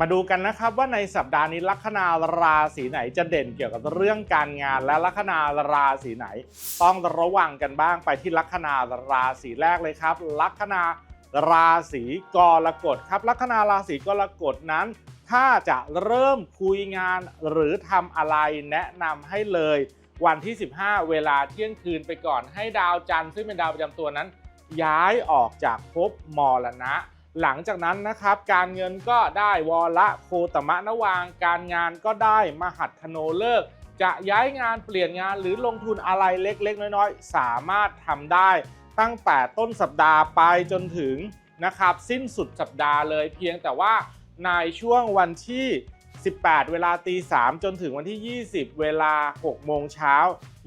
มาดูกันนะครับว่าในสัปดาห์นี้ลัคนาราศีไหนจะเด่นเกี่ยวกับเรื่องการงาน และลัคนาราศีไหน ต้องระวังกันบ้างไปที่ลัคนาราศีแรกเลยครับ ลัคนาราศีกรกฎครับ ลัคนาราศีกรกฎนั้น ถ้าจะเริ่มคุยงานหรือทำอะไรแนะนำให้เลย วันที่ 15 เวลาเที่ยงคืนไปก่อนให้ดาวจันทร์ซึ่งเป็นดาวประจำตัวนั้น ย้ายออกจากภพมรณะ หลังจากนั้นนะครับการเงินก็ได้วอละโคตมะนวาง การงานก็ได้มหัทโนเลิก จะย้ายงานเปลี่ยนงานหรือลงทุนอะไรเล็กๆ น้อยๆ สามารถทำได้ ตั้งแต่ต้นสัปดาห์ไปจนถึงนะครับสิ้นสุดสัปดาห์เลยเพียงแต่ว่าในช่วงวันที่ 18 เวลาตี 3 จนถึงวันที่ 20 เวลา 6 โมงเช้า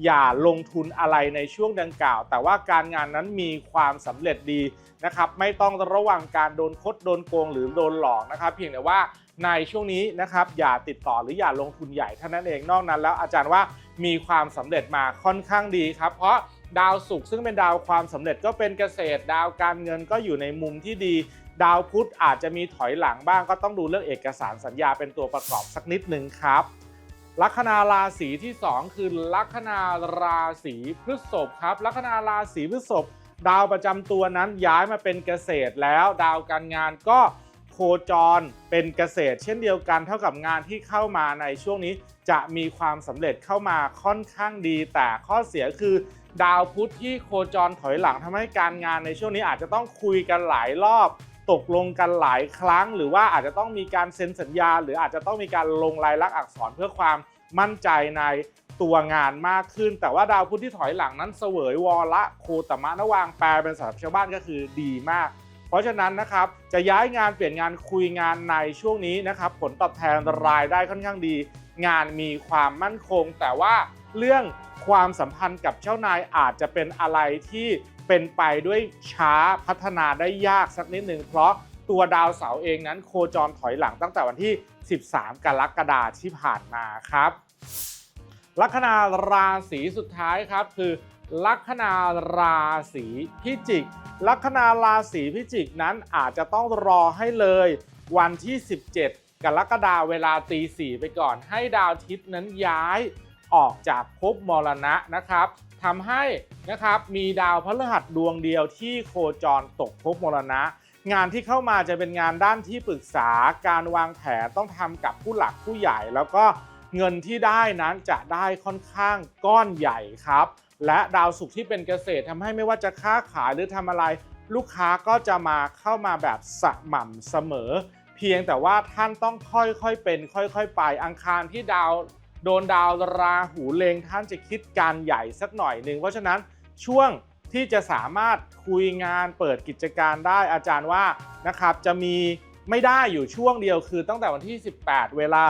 อย่าลงทุนอะไรในช่วงดังกล่าว แต่ว่าการงานนั้นมีความสำเร็จดีนะครับ ไม่ต้องระวังการโดนคดโดนโกงหรือโดนหลอกนะครับ เพียงแต่ว่าในช่วงนี้นะครับ อย่าติดต่อหรืออย่าลงทุนใหญ่เท่านั้นเอง นอกนั้นแล้วอาจารย์ว่ามีความสำเร็จมาค่อนข้างดีครับ เพราะ ดาวศุกร์ซึ่งเป็นดาวความสำเร็จก็เป็นเกษตร ดาวการเงินก็อยู่ในมุมที่ดี ดาวพุธอาจจะมีถอยหลังบ้างก็ต้องดูเรื่องเอกสารสัญญาเป็นตัวประกอบสักนิดหนึ่งครับลัคนาราศีที่ 2 คือลัคนาราศีพฤษภครับ ลัคนาราศีพฤษภดาวประจำตัวนั้นย้ายมาเป็นเกษตรแล้ว ดาวการงานก็โคจรเป็นเกษตร เช่นเดียวกันเท่ากับงานที่เข้ามาในช่วงนี้จะมีความสำเร็จเข้ามาค่อนข้างดี แต่ข้อเสียคือ ดาวพุธที่โคจรถอยหลังทำให้การงานในช่วงนี้อาจจะต้องคุยกันหลายรอบ ตกลงกันหลายครั้ง หรือว่าอาจจะต้องมีการเซ็นสัญญา หรืออาจจะต้องมีการลงลายลักษณ์อักษรเพื่อความมั่นใจในตัวงานมากขึ้น แต่ว่าดาวพุธที่ถอยหลังนั้นเสวยวอละโคตมะนวางแปลเป็นสำหรับชาวบ้านก็คือดีมาก เพราะฉะนั้นนะครับจะย้ายงานเปลี่ยนงานคุยงานในช่วงนี้นะครับผลตอบแทนรายได้ค่อนข้างดี งานมีความมั่นคง แต่ว่า เรื่องความสัมพันธ์กับเจ้านายอาจจะเป็นอะไรที่เป็นไปด้วยช้าพัฒนาได้ยากสักนิดหนึ่งเพราะตัวดาวเสาร์เองนั้นโคจรถอยหลังตั้งแต่วันที่ 13 กรกฎาคมที่ผ่านมาครับ ลัคนาราศีสุดท้ายครับคือลัคนาราศีพิจิก ลัคนาราศีพิจิกนั้นอาจจะต้องรอให้เลยวันที่ 17 กรกฎาคมเวลาตีสี่ไปก่อนให้ดาวอาทิตย์นั้นย้าย ออกจากภพมรณะนะครับทำให้นะครับมีดาวพฤหัสดวงเดียวที่โคจรตกภพมรณะ งานที่เข้ามาจะเป็นงานด้านที่ปรึกษาการวางแผนต้องทำกับผู้หลักผู้ใหญ่ แล้วก็เงินที่ได้นั้นจะได้ค่อนข้างก้อนใหญ่ครับ และดาวศุกร์ที่เป็นเกษตรทำให้ไม่ว่าจะค้าขายหรือทำอะไร ลูกค้าก็จะมาเข้ามาแบบสม่ำเสมอ เพียงแต่ว่าท่านต้องค่อยๆเป็น ค่อยๆ ไปอังคารที่ดาว โดนดาวราหูเลงท่านจะคิดการใหญ่สักหน่อยหนึ่งเพราะฉะนั้นช่วงที่จะสามารถคุยงานเปิดกิจการได้อาจารย์ว่านะครับจะมีไม่ได้อยู่ช่วงเดียวคือตั้งแต่วันที่ 18 เวลา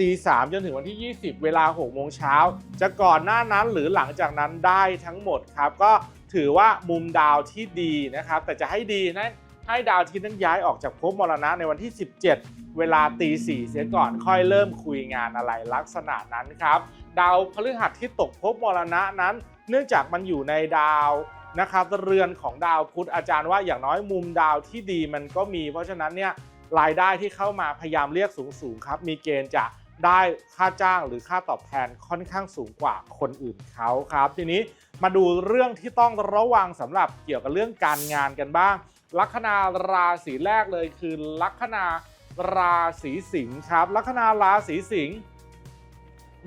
ตีสามจนถึงวันที่ 20 เวลา6โมงเช้าจะก่อนหน้านั้นหรือหลังจากนั้นได้ทั้งหมดครับ ก็ถือว่ามุมดาวที่ดีนะครับ แต่จะให้ดีนะ ให้ดาวอาที่นั้นย้ายออกจากภพมรณะในวันที่ 17 เวลาตีสี่เสียก่อนค่อยเริ่มคุยงานอะไรลักษณะนั้นครับ ดาวพฤหัสที่ตกภพมรณะนั้น เนื่องจากมันอยู่ในดาวนะครับเรือนของดาวพุธอาจารย์ว่าอย่างน้อยมุมดาวที่ดีมันก็มี เพราะฉะนั้นเนี่ยรายได้ที่เข้ามาพยายามเรียกสูงๆครับ มีเกณฑ์จะได้ค่าจ้างหรือค่าตอบแทนค่อนข้างสูงกว่าคนอื่นเขาครับ ทีนี้มาดูเรื่องที่ต้องระวังสำหรับเกี่ยวกับเรื่องการงานกันบ้าง ลัคนาราศีแรกเลยคือลัคนาราศีสิงห์ครับ ลัคนาราศีสิงห์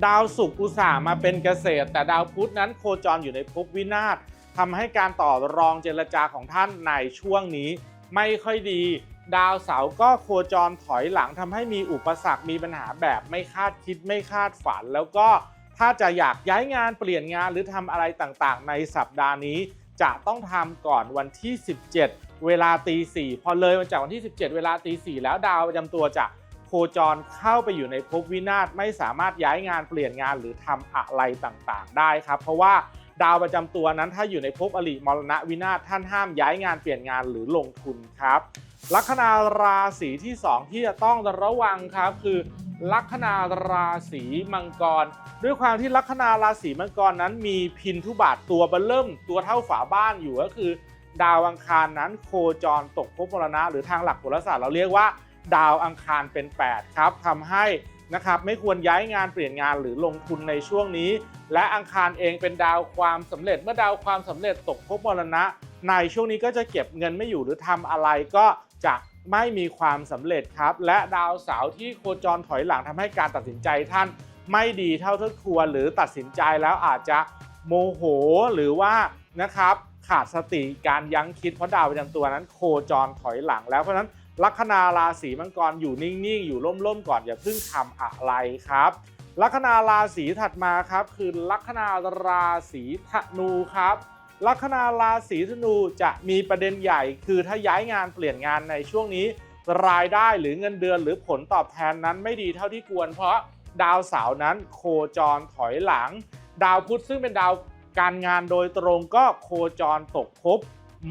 ดาวศุกร์อุตสาห์มาเป็นเกษตร แต่ดาวพุธนั้นโคจรอยู่ในภพวินาศทำให้การต่อรองเจรจาของท่านในช่วงนี้ ไม่ค่อยดี ดาวเสาร์ก็โคจรถอยหลังทำให้มีอุปสรรคมีปัญหาแบบไม่คาดคิดไม่คาดฝัน แล้วก็ถ้าจะอยากย้ายงานเปลี่ยนงานหรือทำอะไรต่างๆ ในสัปดาห์นี้ จะต้องทำก่อนวันที่ 17 เวลาตีสี่พอเลยมาจากวันที่ 17 เวลาตีสี่แล้วดาวประจำตัวจะโคจรเข้าไปอยู่ในภพวินาศไม่สามารถย้ายงานเปลี่ยนงานหรือทำอะไรต่างๆ ได้ครับ เพราะว่าดาวประจำตัวนั้นถ้าอยู่ในภพอริมรณวินาศท่านห้ามย้ายงานเปลี่ยนงานหรือลงทุนครับลัคนาราศีที่ 2 ที่จะต้องระวังครับคือลัคนาราศีมังกร ด้วยความที่ลัคนาราศีมังกรนั้นมีพินทุบาทตัวเบลเริ่มตัวเท่าฝาบ้านอยู่ก็คือ ดาวอังคารนั้นโคจรตกภพมรณะ หรือทางหลักโหราศาสตร์เราเรียกว่า ดาวอังคารเป็น 8 ครับทำให้นะครับไม่ควรย้ายงานเปลี่ยนงานหรือลงทุนในช่วงนี้ และอังคารเองเป็นดาวความสำเร็จ เมื่อดาวความสำเร็จตกภพมรณะ ในช่วงนี้ก็จะเก็บเงินไม่อยู่หรือทำอะไรก็จะไม่มีความสำเร็จครับ และดาวเสาร์ที่โคจรถอยหลังทำให้การตัดสินใจท่านไม่ดีเท่าที่ควรหรือตัดสินใจแล้วอาจจะโมโหหรือว่านะครับ ขาดสติการยั้งคิดเพราะดาวประจำตัวนั้น โคจรถอยหลังแล้วเพราะฉะนั้นลัคนาราศีมังกรอยู่นิ่ง ๆ อยู่ร่ม ๆ ก่อนอย่าเพิ่งทำอะไรครับลัคนาราศีถัดมาครับ คือลัคนาราศีธนูครับ ลัคนาราศีธนูจะมีประเด็นใหญ่ คือถ้าย้ายงานเปลี่ยนงานในช่วงนี้ รายได้หรือเงินเดือนหรือผลตอบแทนนั้นไม่ดีเท่าที่ควร เพราะดาวเสาร์นั้นโคจรถอยหลัง ดาวพุธซึ่งเป็นดาว การงานโดยตรงก็โคจรตกภพ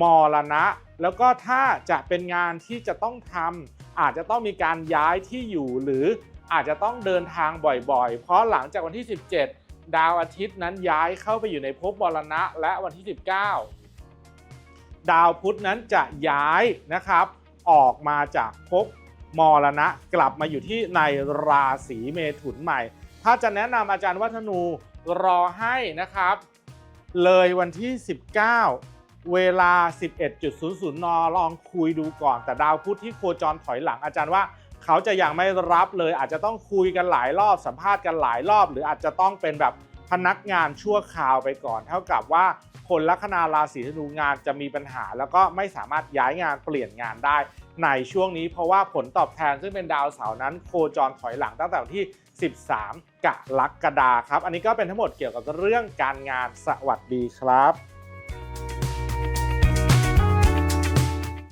มรณะ แล้วก็ถ้าจะเป็นงานที่จะต้องทำอาจจะต้องมีการย้ายที่อยู่หรืออาจจะต้องเดินทางบ่อยๆ เพราะหลังจากวันที่ 17 ดาวอาทิตย์นั้นย้ายเข้าไปอยู่ในภพมรณะ และวันที่ 19 ดาวพุธนั้นจะย้ายนะครับ ออกมาจากภพมรณะ กลับมาอยู่ที่ในราศีเมถุนใหม่ ถ้าจะแนะนำอาจารย์วัฒนูรอให้นะครับ เลยวันที่ 19 เวลา 11.00 น ลองคุยดูก่อน แต่ดาวพุธที่โคจรถอยหลังอาจารย์ว่าเขาจะยังไม่รับเลย อาจจะต้องคุยกันหลายรอบสัมภาษณ์กันหลายรอบ หรืออาจจะต้องเป็นแบบพนักงานชั่วคราวไปก่อน เท่ากับว่าคนลัคนาราศีธนูงานจะมีปัญหา แล้วก็ไม่สามารถย้ายงานเปลี่ยนงานได้ในช่วงนี้เพราะว่าผลตอบแทนซึ่งเป็นดาวเสาร์นั้นโคจรถอยหลังตั้งแต่วันที่ 13 กรกฎาครับ อันนี้ก็เป็นทั้งหมดเกี่ยวกับเรื่องการงานสวัสดีครับ